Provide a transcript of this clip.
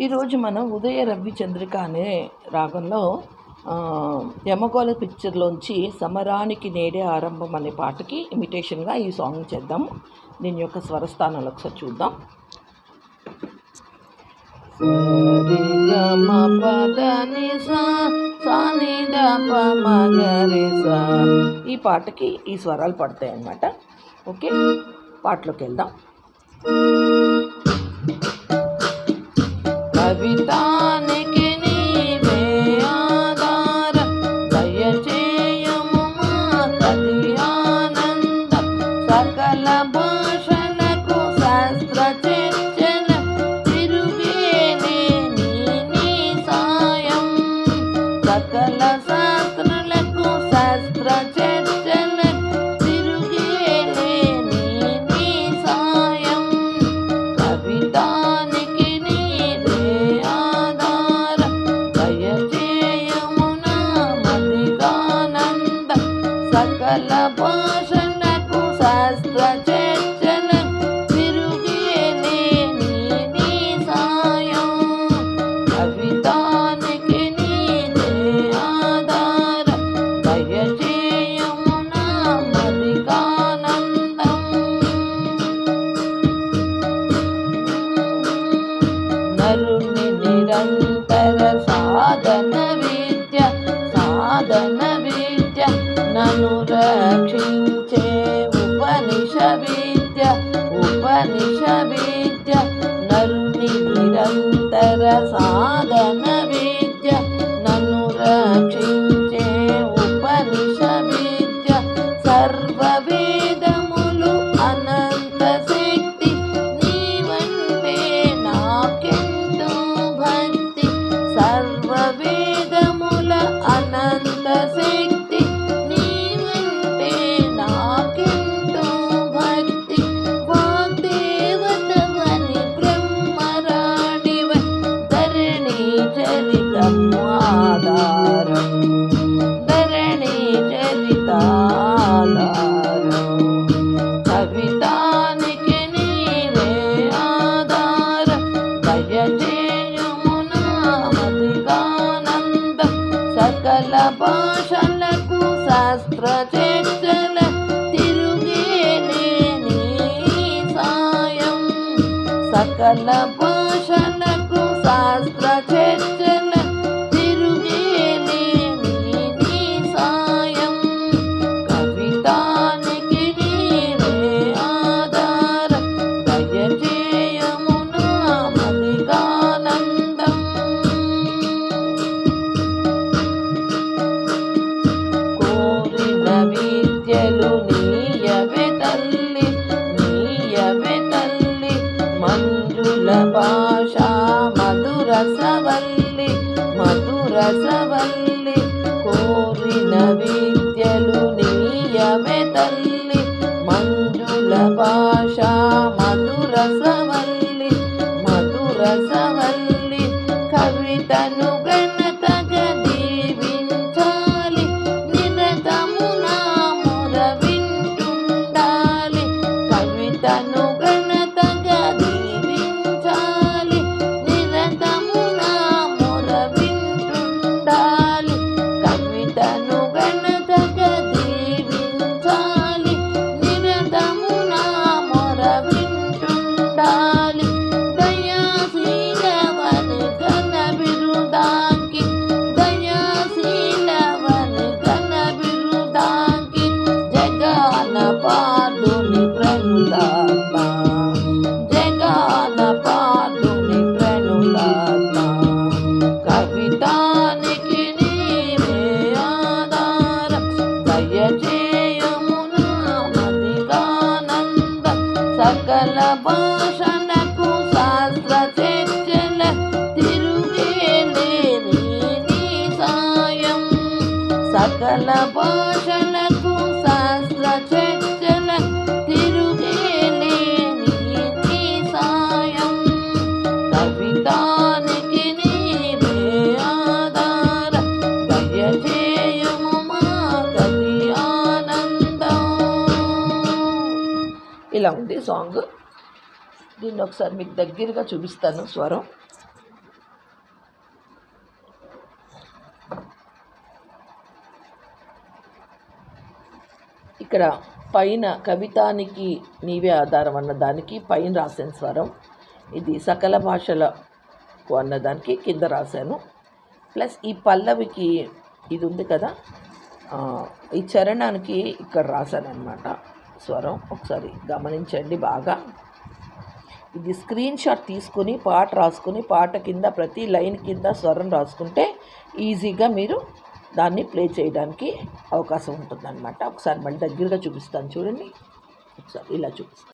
ఈరోజు మనం ఉదయ రవి చంద్రిక అనే రాగంలో యమకోల యమగోళ పిక్చర్లోంచి సమరానికి నేడే ఆరంభం అనే పాటకి ఇమిటేషన్గా ఈ సాంగ్ చేద్దాం. దీని యొక్క స్వరస్థానాలు ఒకసారి చూద్దాం. సా ఈ పాటకి ఈ స్వరాలు పడతాయి అన్నమాట ఓకే పాటలోకి వెళ్దాం. కవితానికి సకల శాస్త్ర చర్చల తిరుగేనే నీ సాయం. కవితానికి నీవే ఆధార దయచేయము నా నరుని నిరంతర సాధన విద్య సాధన విద్య నను ఉపనిష విద్య ఉపనిష విద్య నరుని శాస్త్ర చర్చల తిరుగేనే సాయం. సకల భాషలకు శాస్త్ర చర్చ భాష మధురసవల్లి మధురసవల్లి కోరిన విద్యలు నీయమే తల్లి. మంజుల భాష మధుర సకల భాషలకు శాస్త్ర చర్చల తిరుగేలే నీ నీ సాయం సకల భాషలకు ఇలా ఉంది సాంగ్. దీన్ని ఒకసారి మీకు దగ్గరగా చూపిస్తాను స్వరం. ఇక్కడ పైన కవితానికి నీవే ఆధారం అన్నదానికి పైన రాసిన స్వరం. ఇది సకల భాషలకు అన్నదానికి కింద రాశాను. ప్లస్ ఈ పల్లవికి ఇది ఉంది కదా ఈ చరణానికి ఇక్కడ రాశాను అనమాట స్వరం. ఒకసారి గమనించండి బాగా. ఇది స్క్రీన్ షాట్ తీసుకొని పాట రాసుకొని పాట కింద ప్రతి లైన్ కింద స్వరం రాసుకుంటే ఈజీగా మీరు దాన్ని ప్లే చేయడానికి అవకాశం ఉంటుందన్నమాట. ఒకసారి మళ్ళీ దగ్గరగా చూపిస్తాను. చూడండి. ఒకసారి ఇలా చూపిస్తాను.